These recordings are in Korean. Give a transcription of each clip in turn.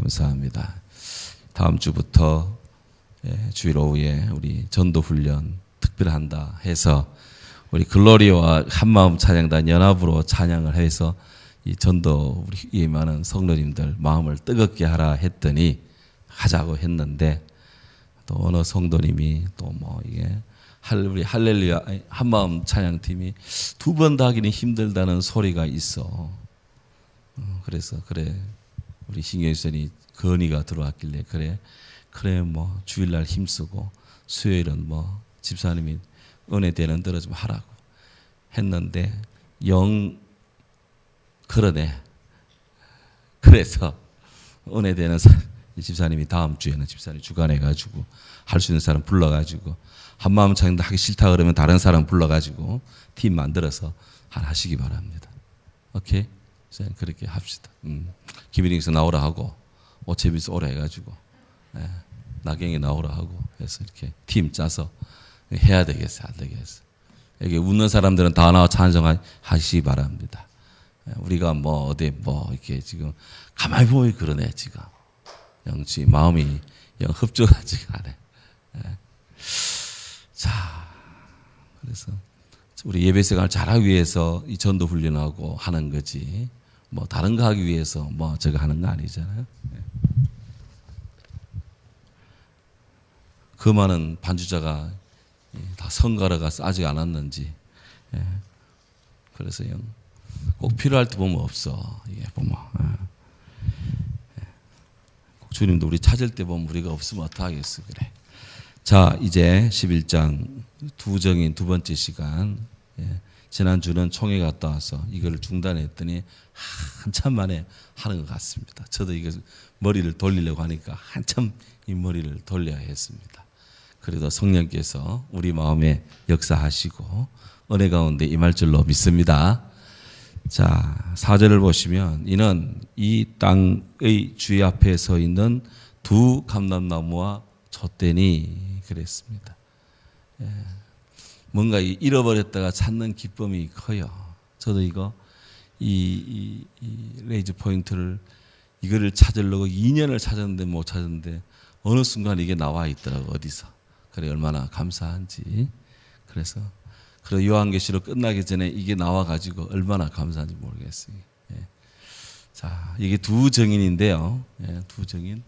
감사합니다. 다음 주부터 예, 주일 오후에 우리 전도 훈련 특별한다 해서 우리 글로리와 한마음 찬양단 연합으로 찬양을 해서 이 전도 우리 이 많은 성도님들 마음을 뜨겁게 하라 했더니 하자고 했는데 또 어느 성도님이 또 뭐 이게 할 우리 할렐루야 한마음 찬양팀이 두 번 다 하기는 힘들다는 소리가 있어. 어, 그래서 그래 우리 신경선이 건의가 들어왔길래 그래 그래 뭐 주일날 힘쓰고 수요일은 뭐 집사님이 은혜 되는 대로 좀 하라고 했는데 영 그러네. 그래서 은혜 되는 집사님이 다음 주에는 집사님 주관해 가지고 할 수 있는 사람 불러 가지고 한마음 창도 하기 싫다 그러면 다른 사람 불러 가지고 팀 만들어서 하시기 바랍니다. 오케이? 자, 그렇게 합시다. 음. 김일ing에서 나오라 하고 오채비서 오라 해가지고 예, 나경이 나오라 하고 해서 이렇게 팀 짜서 해야 되겠어 안 되겠어. 여기 웃는 사람들은 다 나와 찬성하시기 바랍니다. 예, 우리가 뭐 어디 뭐 이렇게 지금 가만히 보면 그러네 지금 영치 마음이 영 흡족하지가 않아. 예. 자 그래서 우리 예배 생활 잘하기 위해서 이 전도 훈련하고 하는 거지. 뭐 다른 거 하기 위해서 뭐 저거 하는 거 아니잖아요. 예. 그 많은 반주자가 다 성가러 가서 아직 안 왔는지. 예. 그래서 영, 꼭 필요할 때 보면 없어. 이게 보면. 예. 예. 꼭 주님도 우리 찾을 때 보면 우리가 없으면 어떡하겠어. 그래. 자, 이제 11장 두정인 두 번째 시간. 예. 지난주는 총회 갔다 와서 이걸 중단했더니 한참 만에 하는 것 같습니다. 저도 이거 머리를 돌리려고 하니까 한참 이 머리를 돌려야 했습니다. 그래도 성령께서 우리 마음에 역사하시고 은혜 가운데 임할 줄로 믿습니다. 자, 사절을 보시면 이는 이 땅의 주의 앞에 서 있는 두 감람나무와 촛대니 그랬습니다. 예. 뭔가 이 잃어버렸다가 찾는 기쁨이 커요. 저도 이거 이, 이, 이 레이즈 포인트를 이거를 찾으려고 2년을 찾았는데 못 찾았는데 어느 순간 이게 나와 있더라고 어디서. 그래 얼마나 감사한지. 그래서 그래 요한계시록 끝나기 전에 이게 나와 가지고 얼마나 감사한지 모르겠어요. 예. 자 이게 두 정인인데요. 예, 두 정인.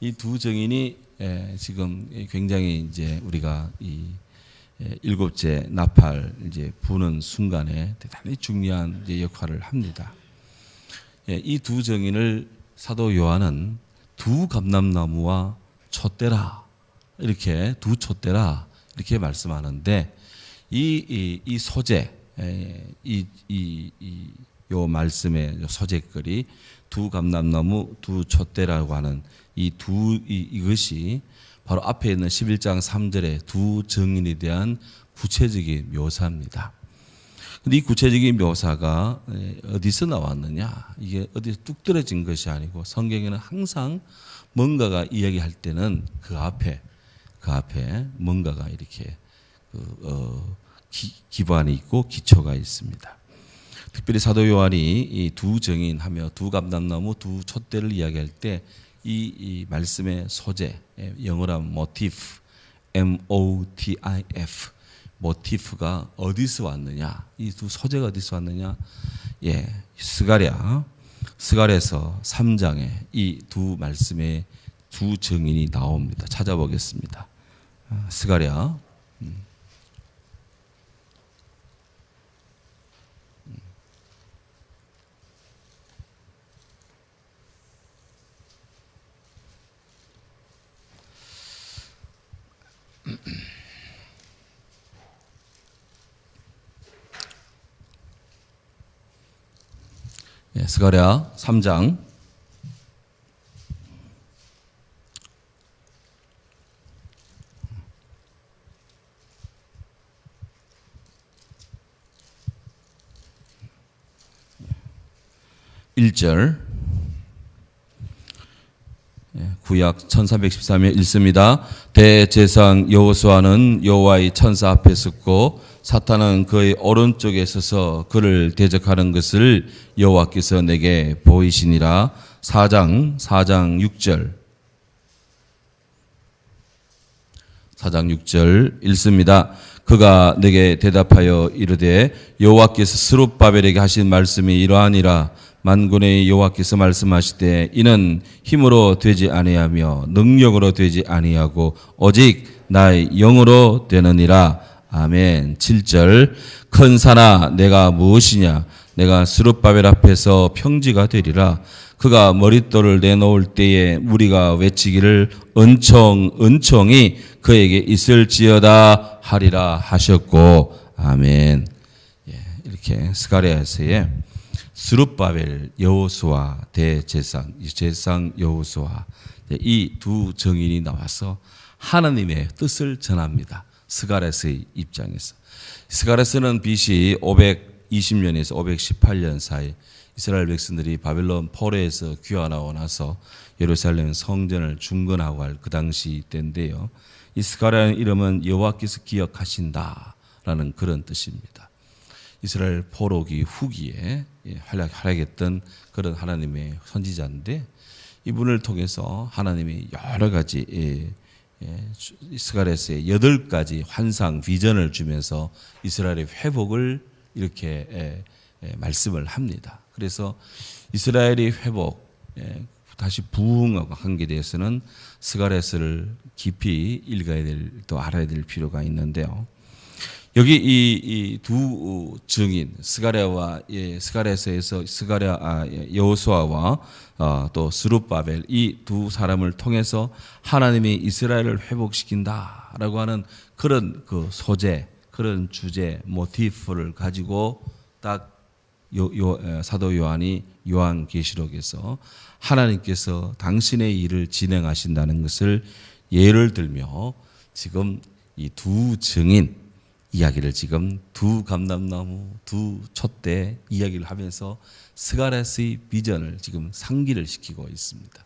이 두 정인이 예, 지금 굉장히 이제 우리가 이 예, 일곱째 나팔 이제 부는 순간에 대단히 중요한 역할을 합니다. 예, 이두 정인을 사도 요한은 두 감람나무와 촛대라 이렇게 두 촛대라 이렇게 말씀하는데 이 이 이 소재 이 이 이 요 말씀의 소재글이 두 감람나무 두 촛대라고 하는 이 두 이것이 바로 앞에 있는 11장 3절의 두 정인에 대한 구체적인 묘사입니다. 근데 이 구체적인 묘사가 어디서 나왔느냐? 이게 어디서 뚝 떨어진 것이 아니고 성경에는 항상 뭔가가 이야기할 때는 그 앞에 그 앞에 뭔가가 이렇게 그, 어, 기, 기반이 있고 기초가 있습니다. 특별히 사도 요한이 이 두 정인 하며 두 감람나무 두 촛대를 이야기할 때 이, 이 말씀의 소재 영어로 하면 motif, M O T I F 모티프가 어디서 왔느냐? 이 두 소재가 어디서 왔느냐? 예, 스가랴 스가랴에서 3장에 이 두 말씀의 두 정인이 나옵니다. 찾아보겠습니다. 아, 스가랴 음. 스가랴 3장. 일절 예, 구약 1313에 읽습니다. 대제상 여호수아는 여호와의 천사 앞에 섰고 사탄은 그의 오른쪽에 서서 그를 대적하는 것을 여호와께서 내게 보이시니라 4장 4장 6절 4장 6절 읽습니다. 그가 내게 대답하여 이르되 여호와께서 스룹바벨에게 하신 말씀이 이러하니라 만군의 여호와께서 말씀하시되 이는 힘으로 되지 아니하며 능력으로 되지 아니하고 오직 나의 영으로 되느니라. 아멘. 7절. 큰 산아 내가 무엇이냐? 내가 스룹바벨 앞에서 평지가 되리라. 그가 머릿돌을 내놓을 때에 무리가 외치기를 은총 은총이 그에게 있을지어다 하리라 하셨고. 아멘. 예, 이렇게 스가랴에서의 스룹바벨 여호수아 대제상 제상 여호수아 이 두 정인이 나와서 하나님의 뜻을 전합니다. 스가랴서의 입장에서 스가랴서는 BC 520년에서 518년 사이 이스라엘 백성들이 바벨론 포로에서 귀환하고 나서 예루살렘 성전을 중건하고 할 그 당시 때인데요. 이 스가랴의 이름은 여호와께서 기억하신다라는 그런 뜻입니다. 이스라엘 포로기 후기에 예, 활약 활약했던 그런 하나님의 선지자인데 이분을 통해서 하나님이 여러 가지 예, 예, 스가랴서의 여덟 가지 환상 비전을 주면서 이스라엘의 회복을 이렇게 말씀을 합니다. 그래서 이스라엘의 회복 예, 다시 부흥하고 한게 대해서는 스가랴서를 깊이 읽어야 될 또 알아야 될 필요가 있는데요. 여기 이 두 증인 스가랴와 예, 스가랴서에서 스가랴 아, 예, 여호수아와 어, 또 스룹바벨 이 두 사람을 통해서 하나님이 이스라엘을 회복시킨다라고 하는 그런 그 소재, 그런 주제, 모티프를 가지고 딱 요, 요, 사도 요한이 요한 계시록에서 하나님께서 당신의 일을 진행하신다는 것을 예를 들며 지금 이 두 증인 이야기를 지금 두 감람나무, 두 촛대 이야기를 하면서 스가랴스의 비전을 지금 상기를 시키고 있습니다.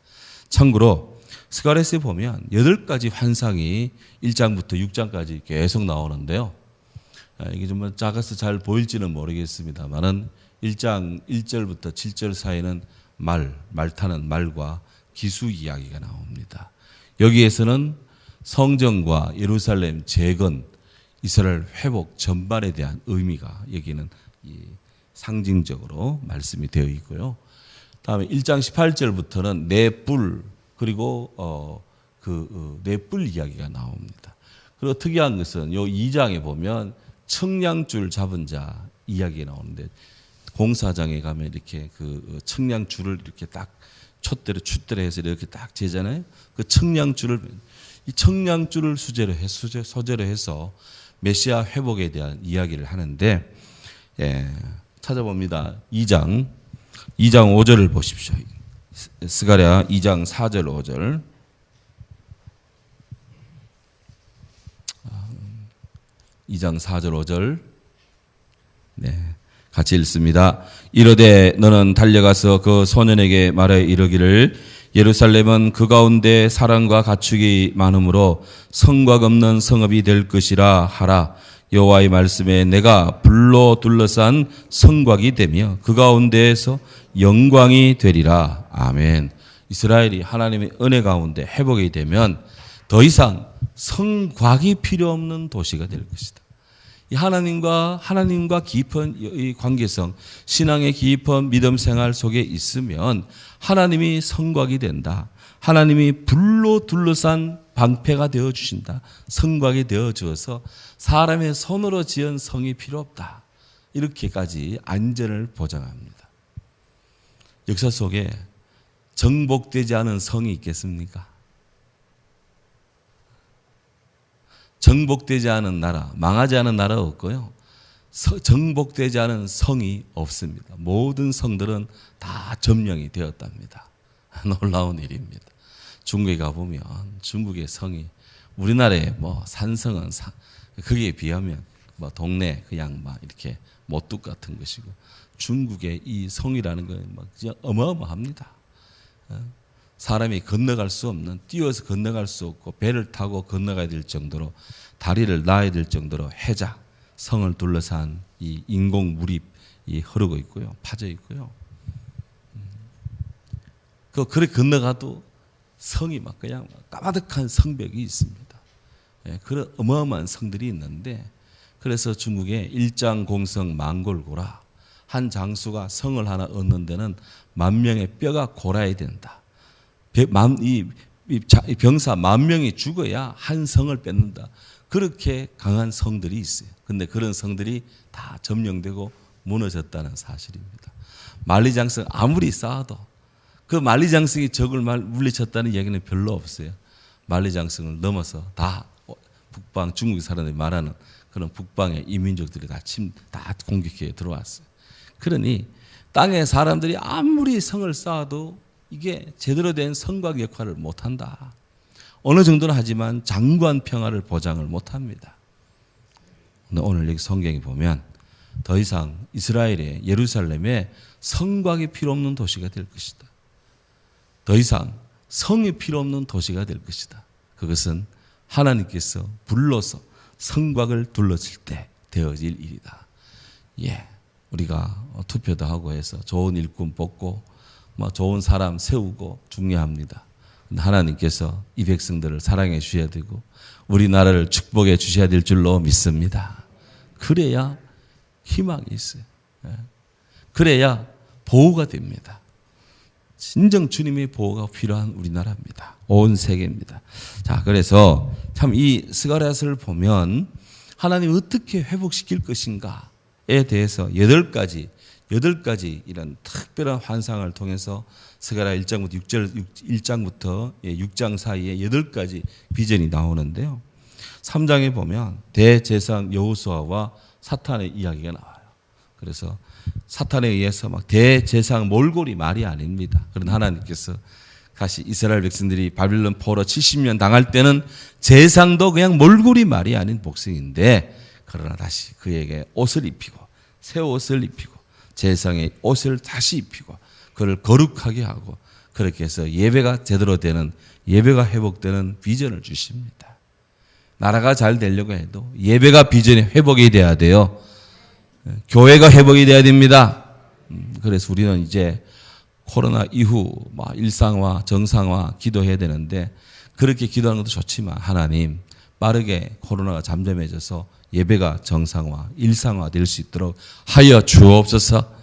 참고로 스가랴스에 보면 여덟 가지 환상이 1장부터 6장까지 계속 나오는데요. 이게 좀 작아서 잘 보일지는 모르겠습니다만은 1장 1절부터 7절 사이는 말, 말 타는 말과 기수 이야기가 나옵니다. 여기에서는 성전과 예루살렘 재건, 이스라엘 회복 전반에 대한 의미가 여기는 상징적으로 말씀이 되어 있고요. 다음에 1장 18절부터는 내뿔 그리고 어 그 내뿔 이야기가 나옵니다. 그리고 특이한 것은 요 2장에 보면 청량줄 잡은 자 이야기가 나오는데 공사장에 가면 이렇게 그 청량줄을 이렇게 딱 촛대로 촛대로 해서 이렇게 딱 재잖아요. 그 청량줄을 이 청량줄을 수제로 해 수제 소재로 해서 메시아 회복에 대한 이야기를 하는데 예, 찾아봅니다. 2장 2장 5절을 보십시오. 스가랴 2장 4절 5절 2장 4절 5절 네. 같이 읽습니다. 이르되 너는 달려가서 그 소년에게 말해 이르기를 예루살렘은 그 가운데 사랑과 가축이 많으므로 성곽 없는 성읍이 될 것이라 하라. 여호와의 말씀에 내가 불로 둘러싼 성곽이 되며 그 가운데에서 영광이 되리라. 아멘. 이스라엘이 하나님의 은혜 가운데 회복이 되면 더 이상 성곽이 필요 없는 도시가 될 것이다. 하나님과 하나님과 깊은 이 관계성, 신앙의 깊은 믿음 생활 속에 있으면 하나님이 성곽이 된다. 하나님이 불로 둘러싼 방패가 되어 주신다. 성곽이 되어 주어서 사람의 손으로 지은 성이 필요 없다. 이렇게까지 안전을 보장합니다. 역사 속에 정복되지 않은 성이 있겠습니까? 정복되지 않은 나라, 망하지 않은 나라가 없고요. 정복되지 않은 성이 없습니다. 모든 성들은 다 점령이 되었답니다. 놀라운 일입니다. 중국에 가보면 중국의 성이 우리나라의 뭐 산성은 사, 거기에 비하면 뭐 동네 그냥 막 이렇게 못뚝 같은 것이고 중국의 이 성이라는 건막 진짜 어마어마합니다. 어? 사람이 건너갈 수 없는 뛰어서 건너갈 수 없고 배를 타고 건너가야 될 정도로 다리를 놔야 될 정도로 해자 성을 둘러싼 이 인공 물이 흐르고 있고요 파져 있고요 그 그래 건너가도 성이 막 그냥 까마득한 성벽이 있습니다. 예, 그런 어마어마한 성들이 있는데 그래서 중국에 일장 공성 망골고라 한 장수가 성을 하나 얻는 데는 만 명의 뼈가 골아야 된다. 백- 만- 이, 병사 만 명이 죽어야 한 성을 뺏는다. 그렇게 강한 성들이 있어요. 근데 그런 성들이 다 점령되고 무너졌다는 사실입니다. 만리장성 아무리 쌓아도 그 만리장성이 적을 말- 물리쳤다는 이야기는 별로 없어요. 만리장성을 넘어서 다 북방 중국 사람들이 말하는 그런 북방의 이민족들이 다 침 다 공격해 들어왔어요. 그러니 땅에 사람들이 아무리 성을 쌓아도 이게 제대로 된 성곽 역할을 못 한다. 어느 정도는 하지만 장관 평화를 보장을 못 합니다. 근데 오늘 여기 성경에 보면 더 이상 이스라엘의 예루살렘에 성곽이 필요 없는 도시가 될 것이다. 더 이상 성이 필요 없는 도시가 될 것이다. 그것은 하나님께서 불러서 성곽을 둘러칠 때 되어질 일이다. 예. 우리가 투표도 하고 해서 좋은 일꾼 뽑고 뭐 좋은 사람 세우고 중요합니다. 하나님께서 이 백성들을 사랑해 주셔야 되고 우리나라를 축복해 주셔야 될 줄로 믿습니다. 그래야 희망이 있어요. 예. 그래야 보호가 됩니다. 진정 주님의 보호가 필요한 우리나라입니다. 온 세계입니다. 자, 그래서 참 이 스가랴스를 보면 하나님 어떻게 회복시킬 것인가에 대해서 여덟 가지 여덟 가지 이런 특별한 환상을 통해서 스가랴 1장부터 6절 1장부터 6장 사이에 여덟 가지 비전이 나오는데요. 3장에 보면 대제상 여호수아와 사탄의 이야기가 나와요. 그래서 사탄에 의해서 막 대제상 몰골이 말이 아닙니다. 그런 하나님께서 다시 이스라엘 백성들이 바빌론 포로 70년 당할 때는 제상도 그냥 몰골이 말이 아닌 복싱인데 그러나 다시 그에게 옷을 입히고 새 옷을 입히고 제상의 옷을 다시 입히고 그를 거룩하게 하고 그렇게 해서 예배가 제대로 되는 예배가 회복되는 비전을 주십니다. 나라가 잘 되려고 해도 예배가 비전이 회복이 돼야 돼요. 교회가 회복이 돼야 됩니다. 음, 그래서 우리는 이제 코로나 이후 막 일상화, 정상화 기도해야 되는데 그렇게 기도하는 것도 좋지만 하나님 빠르게 코로나가 잠잠해져서 예배가 정상화, 일상화 될 수 있도록 하여 주옵소서.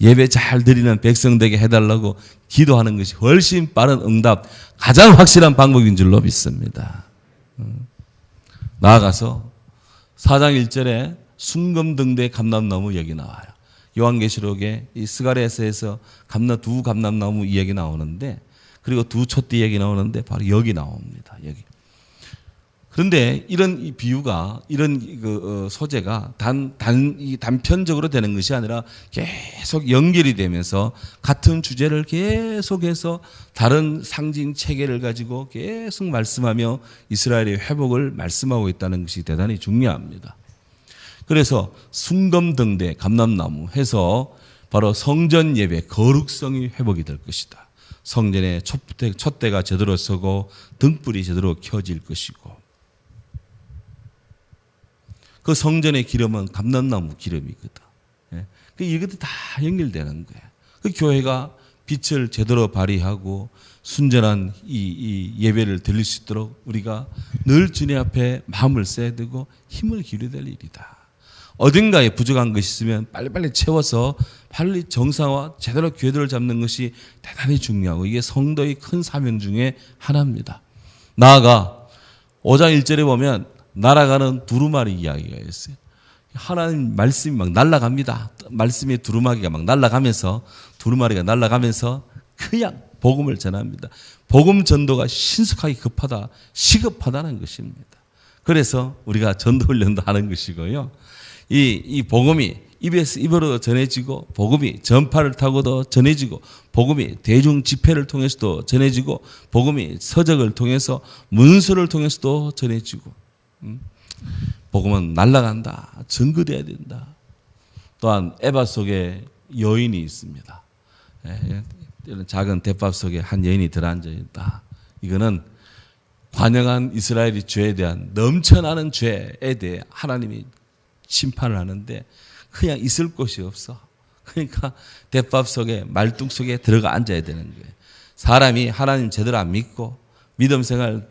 예배 잘 드리는 백성 되게 해달라고 기도하는 것이 훨씬 빠른 응답, 가장 확실한 방법인 줄로 믿습니다. 음. 나아가서 4장 1절에 순금등대 감람나무 얘기 나와요. 요한계시록에 이 스가랴서에서 감나 두 감람나무 이야기 나오는데 그리고 두 촛대 얘기 나오는데 바로 여기 나옵니다. 여기. 그런데 이런 이 비유가 이런 그 어, 소재가 단단이 단편적으로 되는 것이 아니라 계속 연결이 되면서 같은 주제를 계속해서 다른 상징 체계를 가지고 계속 말씀하며 이스라엘의 회복을 말씀하고 있다는 것이 대단히 중요합니다. 그래서 순검등대 감람나무 해서 바로 성전 예배 거룩성이 회복이 될 것이다. 성전의 촛대, 촛대가 제대로 서고 등불이 제대로 켜질 것이고 그 성전의 기름은 감람나무 기름이거든. 예. 그 이것도 다 연결되는 거야. 그 교회가 빛을 제대로 발휘하고 순전한 이, 이 예배를 드릴 수 있도록 우리가 늘 주님 앞에 마음을 써야 되고 힘을 기울여야 될 일이다. 어딘가에 부족한 것이 있으면 빨리빨리 채워서 빨리 정상화 제대로 궤도를 잡는 것이 대단히 중요하고 이게 성도의 큰 사명 중에 하나입니다. 나아가 5장 1절에 보면 날아가는 두루마리 이야기가 있어요. 하나님 말씀이 막 날아갑니다. 말씀의 두루마기가 막 날아가면서 두루마리가 날아가면서 그냥 복음을 전합니다. 복음 전도가 신속하게 급하다, 시급하다는 것입니다. 그래서 우리가 전도 훈련도 하는 것이고요. 이, 이 복음이 입에서 입으로 전해지고 복음이 전파를 타고도 전해지고 복음이 대중 집회를 통해서도 전해지고 복음이 서적을 통해서 문서를 통해서도 전해지고 음? 복음은 날아간다 증거돼야 된다. 또한 에바 속에 여인이 있습니다. 예, 이런 작은 대밥 속에 한 여인이 들어앉아 있다. 이거는 관영한 이스라엘의 죄에 대한 넘쳐나는 죄에 대해 하나님이 심판을 하는데 그냥 있을 곳이 없어. 그러니까 대밥 속에 말뚝 속에 들어가 앉아야 되는 거예요. 사람이 하나님 제대로 안 믿고 믿음 생활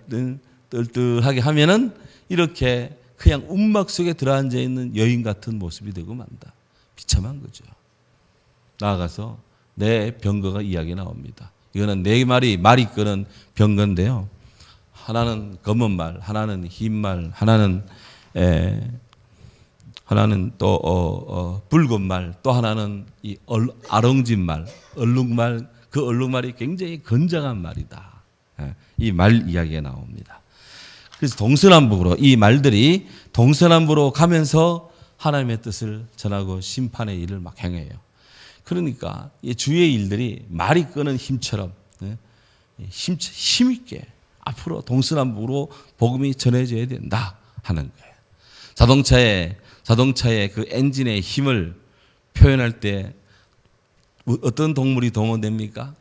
뜰뜰하게 하면은 이렇게 그냥 움막 속에 들어앉아 있는 여인 같은 모습이 되고 만다. 비참한 거죠. 나아가서 내 병거가 이야기 나옵니다. 이거는 네 말이 말이 끄는 병거인데요. 하나는 검은 말, 하나는 흰 말, 하나는 에, 하나는 또 어, 어, 붉은 말, 또 하나는 이 얼, 아렁진 말, 얼룩말. 그 얼룩말이 굉장히 건장한 말이다. 예, 이말 이야기가 나옵니다. 그래서 동서남북으로 이 말들이 동서남북으로 가면서 하나님의 뜻을 전하고 심판의 일을 막 행해요. 그러니까 이 주의 일들이 말이 끄는 힘처럼 예, 힘, 힘 있게 앞으로 동서남북으로 복음이 전해져야 된다 하는 거예요. 자동차의 자동차의 그 엔진의 힘을 표현할 때 어떤 동물이 동원됩니까?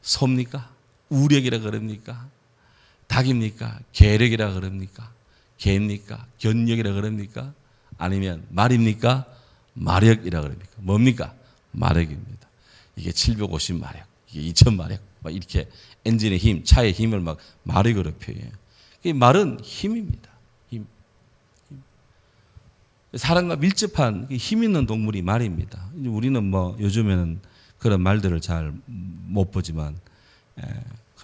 소입니까? 우력이라 그럽니까? 닭입니까? 계력이라 그럽니까? 개입니까? 견력이라 그럽니까? 아니면 말입니까? 마력이라 그럽니까? 뭡니까? 마력입니다. 이게 750 마력, 이게 2000 마력, 막 이렇게 엔진의 힘, 차의 힘을 막 마력으로 표현해요. 이 말은 힘입니다. 힘. 힘. 사람과 밀접한 힘 있는 동물이 말입니다. 우리는 뭐 요즘에는 그런 말들을 잘 못 보지만 에,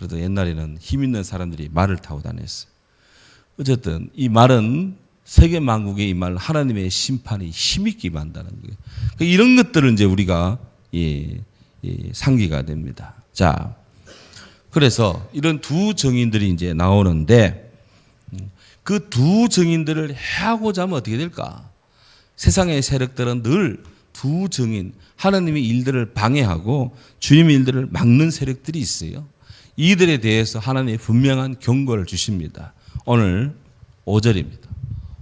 그래도 옛날에는 힘 있는 사람들이 말을 타고 다녔어요. 어쨌든 이 말은 세계 만국의 이 말 하나님의 심판이 힘있게 만다는 거예요. 그러니까 이런 것들을 이제 우리가 예, 예, 상기가 됩니다. 자, 그래서 이런 두 정인들이 이제 나오는데 그 두 정인들을 해하고자 하면 어떻게 될까? 세상의 세력들은 늘 두 정인, 하나님의 일들을 방해하고 주님의 일들을 막는 세력들이 있어요. 이들에 대해서 하나님이 분명한 경고를 주십니다. 오늘 5절입니다.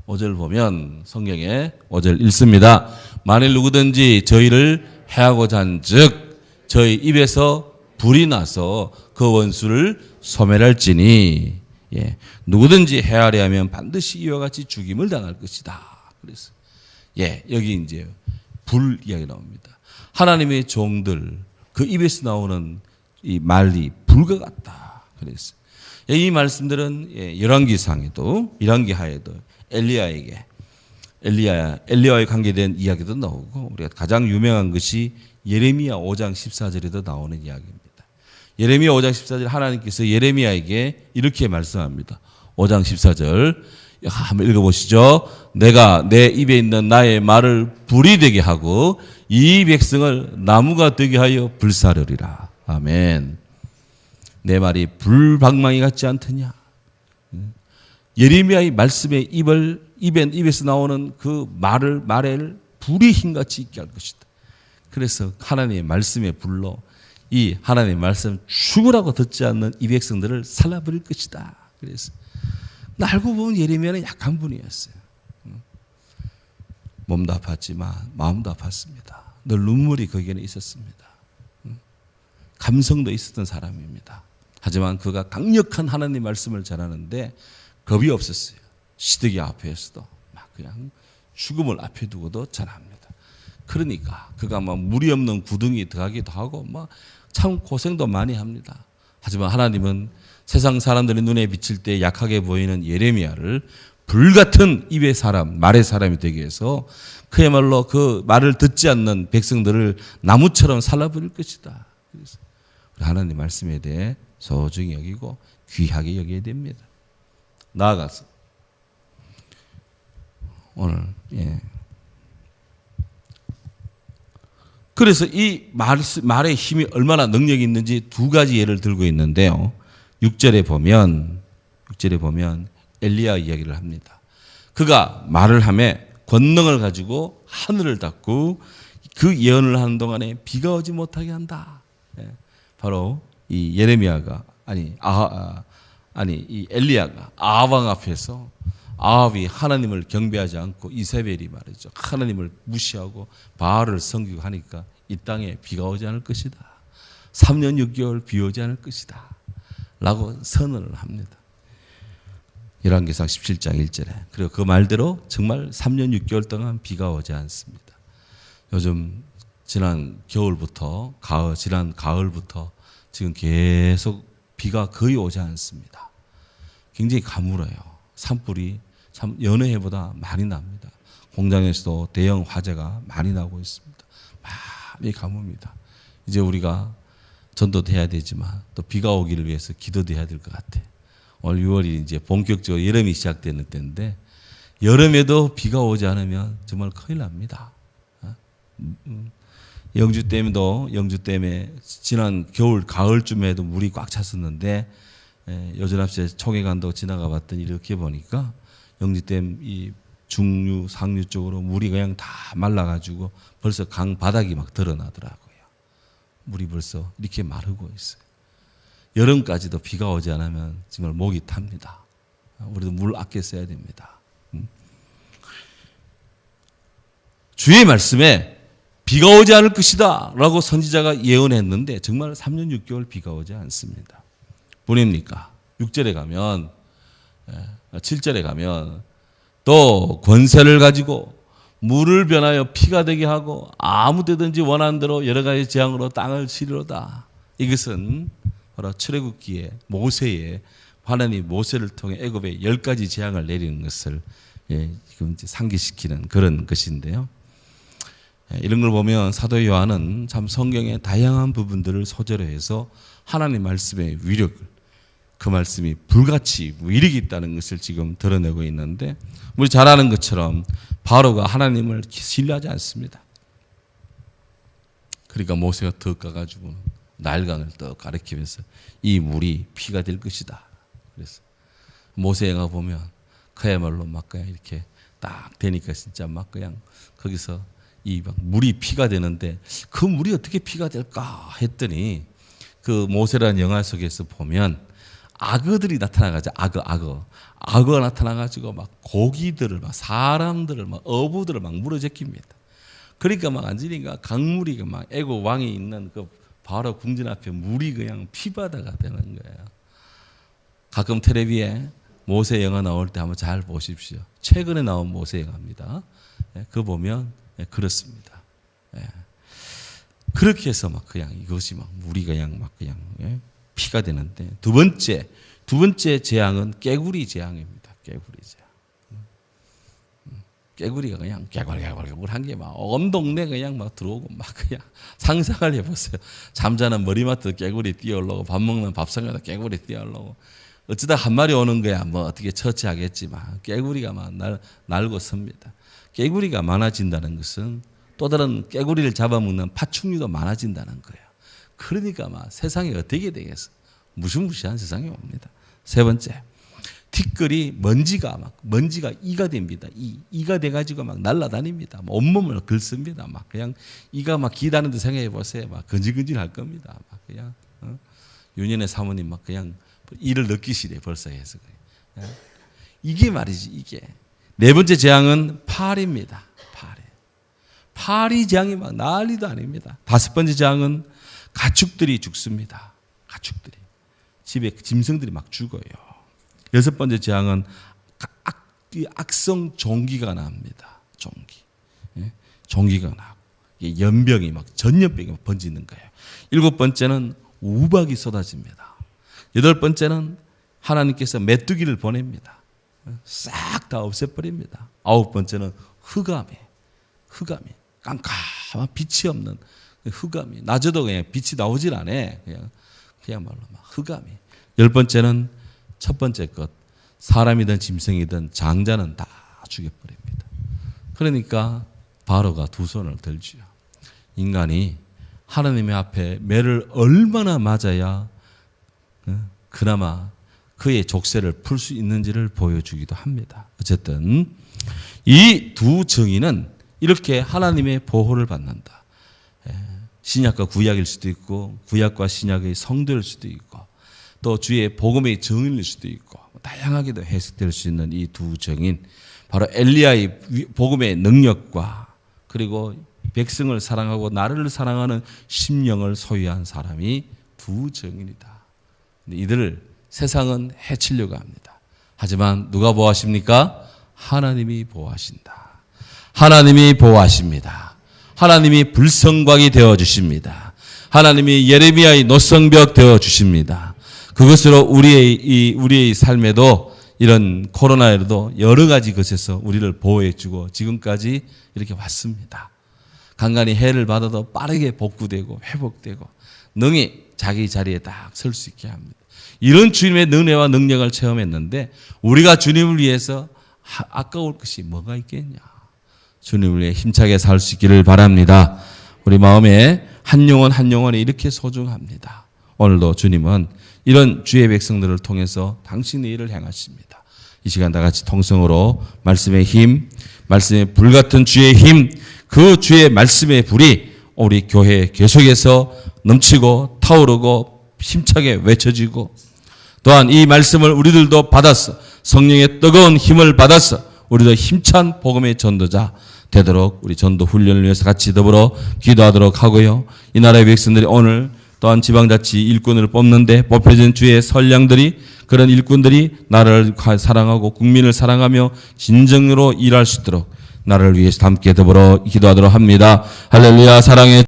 5절 보면 성경에 5절 읽습니다. 만일 누구든지 저희를 해하고자 한즉 저희 입에서 불이 나서 그 원수를 소멸할지니 예, 누구든지 해하려 하면 반드시 이와 같이 죽임을 당할 것이다. 그래서 예, 여기 이제 불 이야기 나옵니다. 하나님의 종들 그 입에서 나오는 이 말이 불과 같다. 그래서 이 말씀들은 예, 열왕기상에도 열왕기하에도 엘리야에게 엘리야 엘리야에 관계된 이야기도 나오고 우리가 가장 유명한 것이 예레미야 5장 14절에도 나오는 이야기입니다. 예레미야 5장 14절 하나님께서 예레미야에게 이렇게 말씀합니다. 5장 14절 한번 읽어보시죠. 내가 내 입에 있는 나의 말을 불이 되게 하고 이 백성을 나무가 되게 하여 불사르리라. 아멘. 내 말이 불방망이 같지 않더냐? 예레미야의 말씀에 입을 입에 입에서 나오는 그 말을 말을 불이 힘같이 있게 할 것이다. 그래서 하나님의 말씀에 불러 이 하나님의 말씀 죽으라고 듣지 않는 이 백성들을 살라버릴 것이다. 그래서 알고 보면 예레미야는 약한 분이었어요. 몸도 아팠지만 마음도 아팠습니다. 늘 눈물이 거기에는 있었습니다. 감성도 있었던 사람입니다. 하지만 그가 강력한 하나님 말씀을 전하는데 겁이 없었어요. 시드기 앞에서도 막 그냥 죽음을 앞에 두고도 전합니다. 그러니까 그가 막 물이 없는 구덩이 들어가기도 하고 막참 고생도 많이 합니다. 하지만 하나님은 세상 사람들의 눈에 비칠 때 약하게 보이는 예레미야를 불같은 입의 사람, 말의 사람이 되게 해서 그야말로 그 말을 듣지 않는 백성들을 나무처럼 살라버릴 것이다. 그래서 하나님 말씀에 대해 소중히 여기고 귀하게 여겨야 됩니다. 나아가서 오늘 예. 그래서 이 말, 말의 힘이 얼마나 능력이 있는지 두 가지 예를 들고 있는데요. 6절에 보면 6절에 보면 엘리야 이야기를 합니다. 그가 말을 함에 권능을 가지고 하늘을 닫고 그 예언을 하는 동안에 비가 오지 못하게 한다. 예. 바로 이 예레미야가 아니 아 아니 이 엘리야가 아왕 앞에서 아합이 하나님을 경배하지 않고 이세벨이 말이죠. 하나님을 무시하고 바알을 섬기고 하니까 이 땅에 비가 오지 않을 것이다. 3년 6개월 비 오지 않을 것이다. 라고 선언을 합니다. 열왕기상 17장 1절에. 그리고 그 말대로 정말 3년 6개월 동안 비가 오지 않습니다. 요즘 지난 겨울부터 가을 지난 가을부터 지금 계속 비가 거의 오지 않습니다. 굉장히 가물어요. 산불이 참 여느 해보다 많이 납니다. 공장에서도 대형 화재가 많이 나고 있습니다. 많이 가뭅니다. 이제 우리가 전도도 해야 되지만 또 비가 오기를 위해서 기도도 해야 될 것 같아. 오늘 6월이 이제 본격적으로 여름이 시작되는 때인데 여름에도 비가 오지 않으면 정말 큰일 납니다. 어? 음, 영주 댐도 영주 댐에 지난 겨울 가을쯤에도 물이 꽉 찼었는데 에, 여전합시 청해간도 지나가 봤더니 이렇게 보니까 영주 댐 이 중류 상류 쪽으로 물이 그냥 다 말라가지고 벌써 강 바닥이 막 드러나더라고요. 물이 벌써 이렇게 마르고 있어요. 여름까지도 비가 오지 않으면 정말 목이 탑니다. 우리도 물 아껴 써야 됩니다. 음. 주의 말씀에 비가 오지 않을 것이다 라고 선지자가 예언했는데 정말 3년 6개월 비가 오지 않습니다. 보냅니까? 6절에 가면 7절에 예, 가면 또 권세를 가지고 물을 변하여 피가 되게 하고 아무 데든지 원하는 대로 여러 가지 재앙으로 땅을 치리로다. 이것은 바로 출애굽기에 모세의 하나님 모세를 통해 애굽에 열 가지 재앙을 내리는 것을 예, 지금 상기시키는 그런 것인데요. 예, 이런 걸 보면 사도 요한은 참 성경의 다양한 부분들을 소재로 해서 하나님 말씀의 위력을 그 말씀이 불같이 위력이 있다는 것을 지금 드러내고 있는데 우리 잘 아는 것처럼 바로가 하나님을 신뢰하지 않습니다. 그러니까 모세가 더 가가지고 날강을 또 가리키면서 이 물이 피가 될 것이다. 그래서 모세가 보면 그야말로 막 그냥 이렇게 딱 되니까 진짜 막 그냥 거기서 이 물이 피가 되는데 그 물이 어떻게 피가 될까 했더니 그 모세라는 영화 속에서 보면 악어들이 나타나가지고 악어 악어 악어가 나타나가지고 막 고기들을 막 사람들을 막 어부들을 막 물어제낍니다. 그러니까 막 안지니까 강물이 막 애고 왕이 있는 그 바로 궁전 앞에 물이 그냥 피바다가 되는 거예요. 가끔 텔레비에 모세 영화 나올 때 한번 잘 보십시오. 최근에 나온 모세 영화입니다. 예, 그거 보면 예, 그렇습니다. 예. 그렇게 해서 막 그냥 이것이 막 물이 그냥 막 그냥 피가 되는데 두 번째 두 번째 재앙은 깨구리 재앙입니다. 깨구리 재앙. 깨구리가 그냥 개굴개굴개굴 한게 막 온 동네 그냥 막 들어오고 막 그냥 상상을 해보세요. 잠자는 머리맡에 깨구리 뛰어올라고 밥 먹는 밥상에다 깨구리 뛰어올라고 어쩌다 한 마리 오는 거야 뭐 어떻게 처치하겠지만 깨구리가 막 날, 날고 섭니다. 깨구리가 많아진다는 것은 또 다른 깨구리를 잡아먹는 파충류도 많아진다는 거예요. 그러니까 막 세상이 어떻게 되겠어? 무시무시한 세상이 옵니다. 세 번째, 티끌이 먼지가 막 먼지가 이가 됩니다. 이 이가 돼 가지고 막 날아다닙니다. 막 온몸을 긁습니다. 막 그냥 이가 막 기다는데 생각해 보세요. 막 근질근질할 겁니다. 막 그냥 어? 윤현의 사모님 막 그냥 이를 느끼시래 벌써 해서 예? 이게 말이지 이게 네 번째 재앙은 파리입니다. 파리 파리 재앙이 막 난리도 아닙니다. 다섯 번째 재앙은 가축들이 죽습니다. 가축들이 집에 짐승들이 막 죽어요. 여섯 번째 재앙은 악, 악성 종기가 납니다. 종기. 예? 종기가 나고 연병이 막 전염병이 막 번지는 거예요. 일곱 번째는 우박이 쏟아집니다. 여덟 번째는 하나님께서 메뚜기를 보냅니다. 싹 다 없애버립니다. 아홉 번째는 흑암이, 흑암이 깜깜한 빛이 없는 흑암이 낮에도 그냥 빛이 나오질 않아. 그냥 그야말로 막 흑암이. 열 번째는 첫 번째 것 사람이든 짐승이든 장자는 다 죽여버립니다. 그러니까 바로가 두 손을 들지요. 인간이 하나님의 앞에 매를 얼마나 맞아야 어, 그나마 그의 족쇄를 풀 수 있는지를 보여주기도 합니다. 어쨌든 이 두 정의는 이렇게 하나님의 보호를 받는다. 예, 신약과 구약일 수도 있고 구약과 신약의 성도일 수도 있고 또 주의 복음의 정인일 수도 있고 다양하게도 해석될 수 있는 이 두 정인 바로 엘리야의 복음의 능력과 그리고 백성을 사랑하고 나를 사랑하는 심령을 소유한 사람이 두 정인이다. 이들을 세상은 해치려고 합니다. 하지만 누가 보호하십니까? 하나님이 보호하신다. 하나님이 보호하십니다. 하나님이 불성광이 되어 주십니다. 하나님이 예레미야의 노성벽 되어 주십니다. 그것으로 우리의 이 우리의 삶에도 이런 코로나에도 여러 가지 것에서 우리를 보호해 주고 지금까지 이렇게 왔습니다. 간간히 해를 받아도 빠르게 복구되고 회복되고 능히 자기 자리에 딱 설 수 있게 합니다. 이런 주님의 은혜와 능력을 체험했는데 우리가 주님을 위해서 하- 아까울 것이 뭐가 있겠냐? 주님을 위해 힘차게 살 수 있기를 바랍니다. 우리 마음에 한 영혼 한 영혼이 이렇게 소중합니다. 오늘도 주님은 이런 주의 백성들을 통해서 당신의 일을 행하십니다. 이 시간 다 같이 통성으로 말씀의 힘, 말씀의 불 같은 주의 힘, 그 주의 말씀의 불이 우리 교회 계속해서 넘치고 타오르고 힘차게 외쳐지고 또한 이 말씀을 우리들도 받았어 성령의 뜨거운 힘을 받았어 우리도 힘찬 복음의 전도자 되도록 우리 전도 훈련을 위해서 같이 더불어 기도하도록 하고요. 이 나라의 백성들이 오늘 또한 지방자치 일꾼을 뽑는데 뽑혀진 주의 선량들이 그런 일꾼들이 나라를 사랑하고 국민을 사랑하며 진정으로 일할 수 있도록 나라를 위해서 함께 더불어 기도하도록 합니다. 할렐루야 사랑의